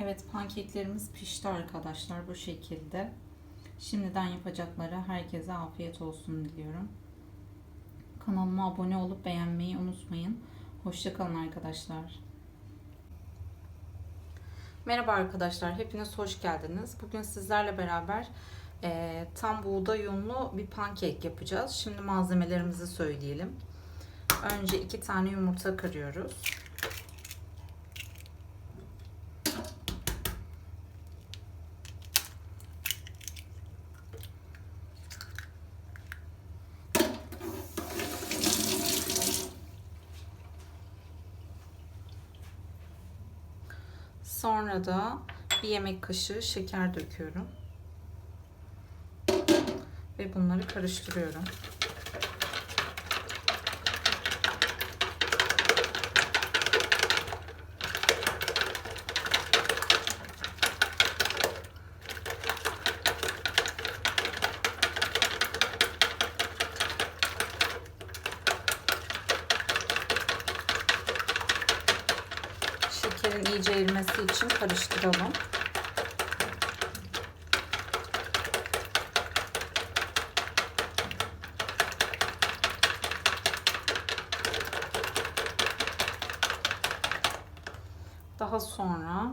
Evet pankeklerimiz pişti arkadaşlar bu şekilde. Şimdiden yapacaklara herkese afiyet olsun diliyorum. Kanalıma abone olup beğenmeyi unutmayın. Hoşçakalın arkadaşlar. Merhaba arkadaşlar, hepiniz hoş geldiniz. Bugün sizlerle beraber e, tam buğday unlu bir pankek yapacağız. Şimdi malzemelerimizi söyleyelim. Önce iki tane yumurta kırıyoruz. Sonra da bir yemek kaşığı şeker döküyorum. Ve bunları karıştırıyorum. Şekerin iyice erimesi için karıştıralım. Daha sonra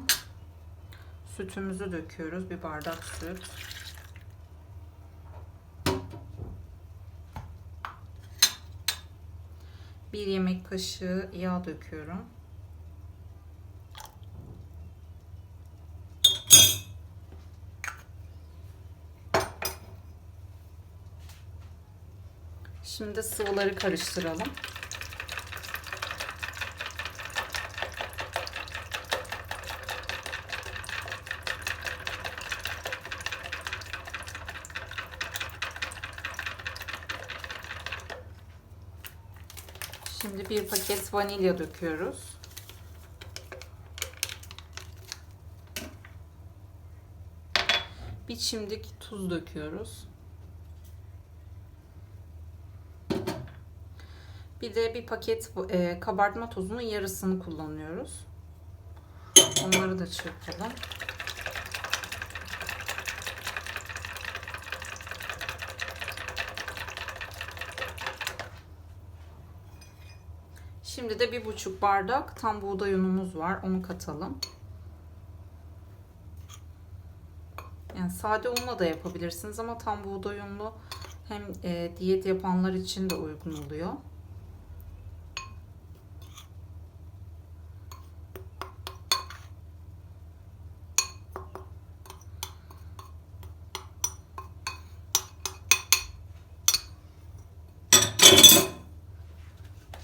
sütümüzü döküyoruz. Bir bardak süt. Bir yemek kaşığı yağ döküyorum. Şimdi sıvıları karıştıralım. Şimdi bir paket vanilya döküyoruz. Bir çimdik tuz döküyoruz. Bir de bir paket e, kabartma tozunun yarısını kullanıyoruz. Onları da çırpalım. Şimdi de bir buçuk bardak tam buğday unumuz var. Onu katalım. Yani sade unla da yapabilirsiniz ama tam buğday unlu hem e, diyet yapanlar için de uygun oluyor.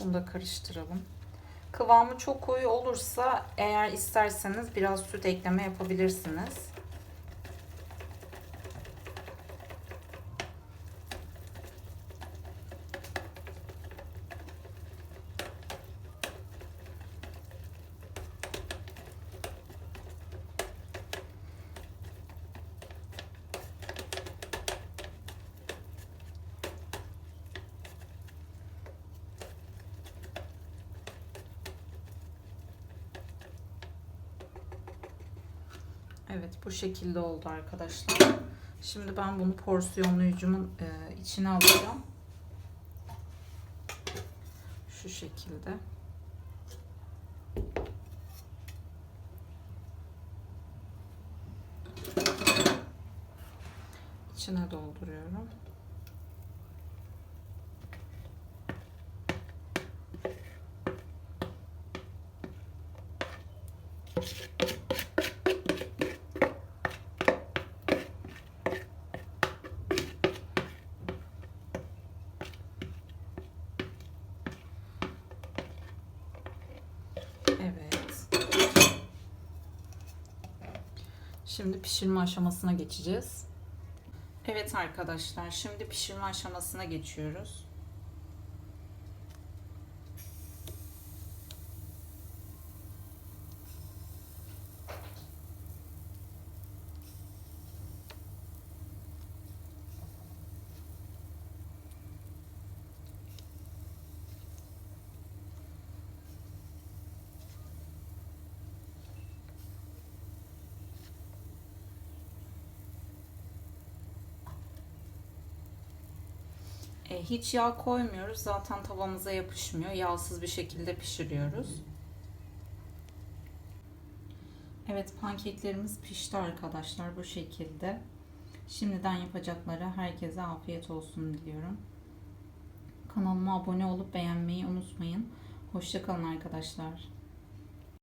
Bunu da karıştıralım. Kıvamı çok koyu olursa eğer isterseniz biraz süt ekleme yapabilirsiniz. Evet bu şekilde oldu arkadaşlar. Şimdi ben bunu porsiyonlayıcımın e, içine alacağım. Şu şekilde. İçine dolduruyorum. Evet. Şimdi pişirme aşamasına geçeceğiz. Evet arkadaşlar, şimdi pişirme aşamasına geçiyoruz. E, hiç yağ koymuyoruz. Zaten tavamıza yapışmıyor. Yağsız bir şekilde pişiriyoruz. Evet pankeklerimiz pişti arkadaşlar bu şekilde. Şimdiden yapacaklara herkese afiyet olsun diliyorum. Kanalıma abone olup beğenmeyi unutmayın. Hoşçakalın arkadaşlar.